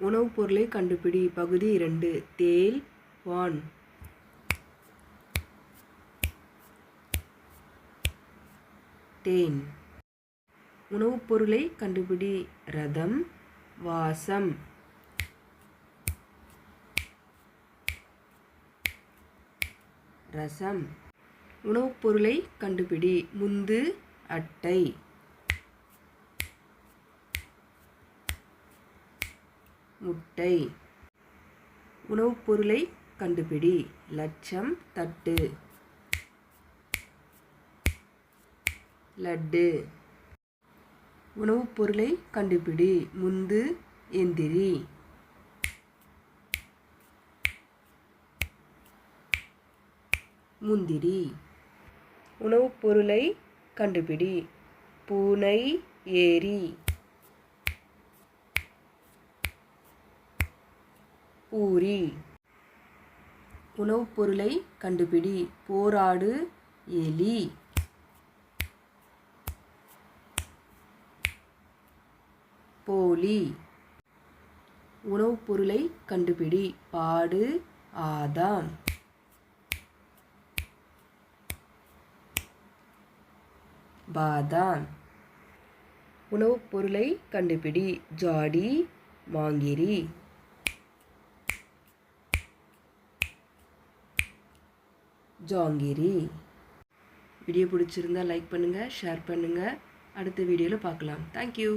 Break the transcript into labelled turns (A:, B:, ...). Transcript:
A: உணவுப் பொருளை கண்டுபிடி. பகுதி இரண்டு. தேல் வான். தேன். உணவுப் பொருளை கண்டுபிடி. ரதம் வாசம். ரசம். உணவுப் பொருளை கண்டுபிடி. முந்து அட்டை. முட்டை. உணவுப் பொருளை கண்டுபிடி. லட்சம் தட்டு. லட்டு. உணவுப் பொருளை கண்டுபிடி. முந்து எந்திரி. முந்திரி. உணவுப் பொருளை கண்டுபிடி. பூனை ஏரி. பூரி உணவுப் பொருளை கண்டுபிடி. போராடு எலி. போலி. உணவுப் பொருளை கண்டுபிடி. பாடு ஆதாம். பாதாம். உணவுப் பொருளை கண்டுபிடி. ஜாடி மாங்கிரி. ஜாங்கிரி. வீடியோ பிடிச்சிருந்தா லைக் பண்ணுங்கள் ஷேர் பண்ணுங்கள் அடுத்த வீடியோவில் பார்க்கலாம். தேங்க்யூ